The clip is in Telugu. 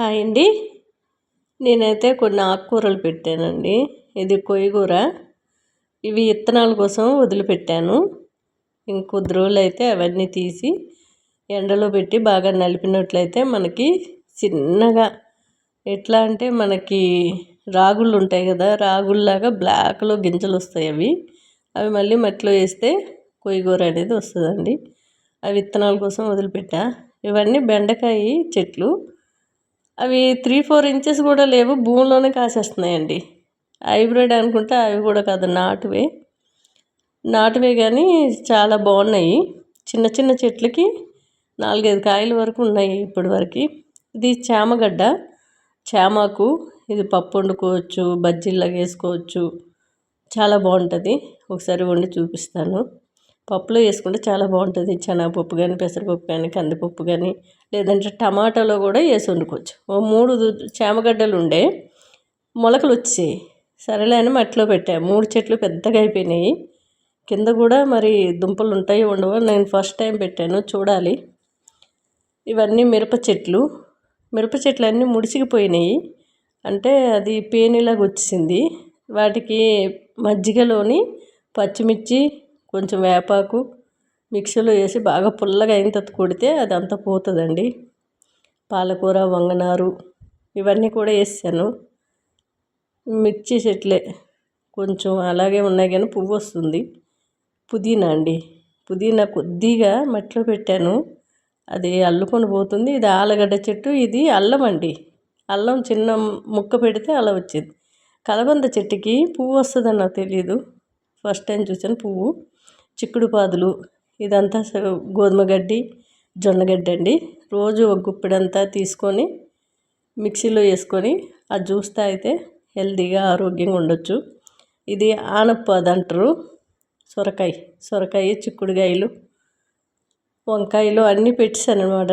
హాయ్ అండి. నేనైతే కొన్ని ఆకుకూరలు పెట్టానండి. ఇది కొయ్యగూర. ఇవి విత్తనాల కోసం వదిలిపెట్టాను. ఇంకొద్ది రోజులు అయితే అవన్నీ తీసి ఎండలో పెట్టి బాగా నలిపినట్లయితే మనకి చిన్నగా ఎట్లా అంటే మనకి రాగుళ్ళు ఉంటాయి కదా రాగుల్లాగా బ్లాక్లో గింజలు వస్తాయి అవి. అవి మళ్ళీ మట్టిలో వేస్తే కొయ్యగూర అనేది వస్తుందండి. అవి విత్తనాల కోసం వదిలిపెట్టా. ఇవన్నీ బెండకాయ చెట్లు. అవి త్రీ ఫోర్ ఇంచెస్ కూడా లేవు భూమిలోనే కాసేస్తున్నాయండి. హైబ్రిడ్ అనుకుంటే అవి కూడా కాదు నాటువే. నాటువే కానీ చాలా బాగున్నాయి. చిన్న చిన్న చెట్లకి నాలుగైదు కాయల వరకు ఉన్నాయి ఇప్పటి వరకు. ఇది చామగడ్డ. చామాకు ఇది పప్పు వండుకోవచ్చు బజ్జీలాగా వేసుకోవచ్చు చాలా బాగుంటుంది. ఒకసారి వండి చూపిస్తాను. పప్పులో వేసుకుంటే చాలా బాగుంటుంది. శనగపప్పు కానీ పెసరపప్పు కానీ కందిపప్పు కానీ లేదంటే టమాటాలో కూడా వేసి వండుకోవచ్చు. ఓ మూడు చామగడ్డలు ఉండే మొలకలు వచ్చాయి సరేలే అని మట్టిలో పెట్టా. మూడు చెట్లు పెద్దగా అయిపోయినాయి. కింద కూడా మరి దుంపలు ఉంటాయి ఉండవు నేను ఫస్ట్ టైం పెట్టాను. చూడాలి. ఇవన్నీ మిరప చెట్లు. మిరప చెట్లు అన్నీ ముడిచికిపోయినాయి అంటే అది పేనిలాగా వచ్చింది వాటికి మజ్జిగలోని పచ్చిమిర్చి కొంచెం వేపాకు మిక్సీలో వేసి బాగా పుల్లగా అయిన తర్వాత కొడితే అదంతా పోతుందండి. పాలకూర వంగనారు ఇవన్నీ కూడా వేసాను. మిర్చి చెట్లే కొంచెం అలాగే ఉన్నాయి కానీ పువ్వు వస్తుంది. పుదీనా అండి. పుదీనా కొద్దిగా మట్టిలో పెట్టాను. అది అల్లుకొని పోతుంది. ఇది ఆలగడ్డ చెట్టు. ఇది అల్లం అండి. అల్లం చిన్న ముక్క పెడితే అలా వచ్చింది. కలబంద చెట్టుకి పువ్వు వస్తుందని నాకు తెలియదు ఫస్ట్ టైం చూసాను పువ్వు. చిక్కుడు పాదులు ఇదంతా గోధుమ గడ్డి జొన్న గడ్డి అండి. రోజు ఒక గుప్పెడంతా తీసుకొని మిక్సీలో వేసుకొని ఆ జ్యూస్ తాగితే హెల్తీగా ఆరోగ్యంగా ఉండొచ్చు. ఇది ఆనపది అంటారు. సొరకాయ సొరకాయ చిక్కుడుకాయలు వంకాయలు అన్నీ పెట్టేశాను అనమాట